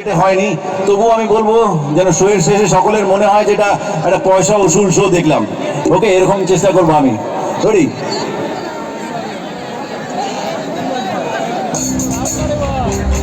এটা হয়নি। তবুও আমি বলব যেন শোয়ের শেষে সকলের মনে হয় যেটা একটা পয়সা উসুল শো দেখলাম। ওকে, এরকম চেষ্টা করব আমি। সরি জানে